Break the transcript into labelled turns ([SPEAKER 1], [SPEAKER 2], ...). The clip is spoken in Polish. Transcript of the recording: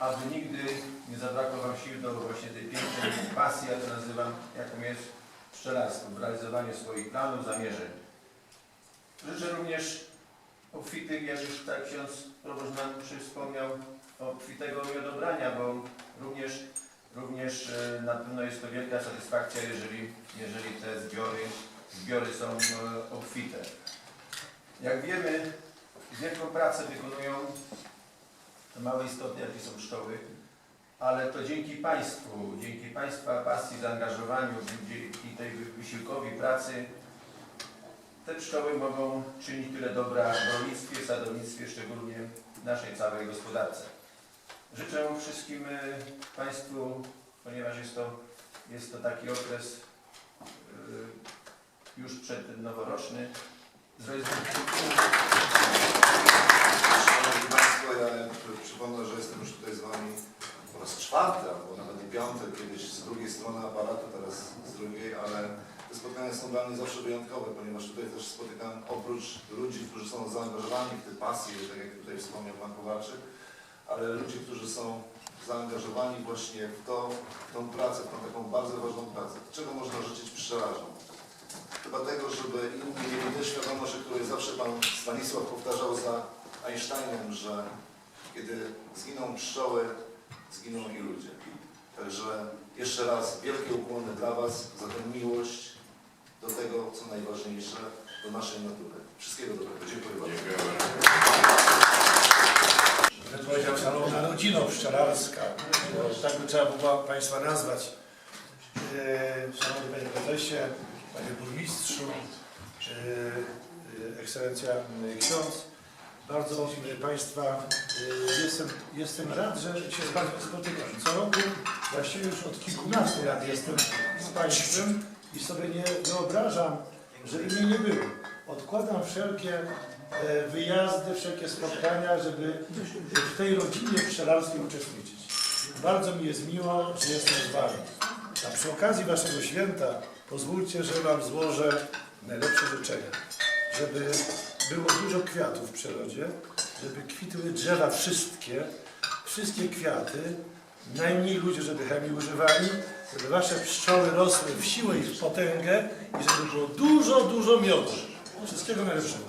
[SPEAKER 1] aby nigdy nie zabrakło Wam sił do właśnie tej pięknej pasji, ja to nazywam, jaką jest pszczelarstwo, w realizowaniu swoich planów, zamierzeń. Życzę również obfitych, jak już tak ksiądz proboszcz nam wspomniał, obfitego miodobrania, bo również, również e, na pewno jest to wielka satysfakcja, jeżeli, jeżeli te zbiory, zbiory są e, obfite. Jak wiemy, wielką pracę wykonują te małe istoty, jakie są pszczoły, ale to dzięki Państwu, dzięki Państwa pasji, zaangażowaniu, dzięki tej wysiłkowi pracy te pszczoły mogą czynić tyle dobra w rolnictwie, sadownictwie, szczególnie naszej całej gospodarce. Życzę wszystkim e, Państwu, ponieważ jest to, jest to taki okres e, już przednoworoczny, zrealizowania
[SPEAKER 2] Szanowni Państwo, ja przypomnę, że jestem już tutaj z Wami po raz czwarty, albo nawet i piąty, kiedyś z drugiej strony aparatu, teraz z drugiej, ale te spotkania są dla mnie zawsze wyjątkowe, ponieważ tutaj też spotykam oprócz ludzi, którzy są zaangażowani w te pasje, tak jak tutaj wspomniał Pan Kowaczyk, ale ludzi, którzy są zaangażowani właśnie w, to, w tą pracę, w tą taką bardzo ważną pracę. Czego można życzyć pszczelarzom? Chyba tego, żeby inni mieli tę świadomość, której zawsze Pan Stanisław powtarzał za Einsteinem, że kiedy zginą pszczoły, zginą i ludzie. Także jeszcze raz wielkie ukłony dla Was za tę miłość do tego, co najważniejsze, do naszej natury. Wszystkiego dobrego. Dziękuję bardzo.
[SPEAKER 3] że powiedział szanowna rodzino pszczelarska, tak by trzeba było Państwa nazwać. E, Szanowny Panie Prezesie, Panie Burmistrzu, e, Ekscelencja e, Ksiądz, bardzo Państwa e, jestem, jestem rad, że się z Państwem spotykam. Co roku, właściwie już od kilkunastu lat jestem z Państwem i sobie nie wyobrażam, że mnie nie było. Odkładam wszelkie e, wyjazdy, wszelkie spotkania, żeby w tej rodzinie pszczelarskiej uczestniczyć. Bardzo mi jest miło, że jestem z Wami. A przy okazji Waszego święta pozwólcie, że Wam złożę najlepsze życzenia. Żeby było dużo kwiatów w przyrodzie, żeby kwitły drzewa wszystkie, wszystkie kwiaty, najmniej ludzie, żeby chemii używali, żeby Wasze pszczoły rosły w siłę i w potęgę i żeby było dużo, dużo miodu. Wszystkiego najlepszego.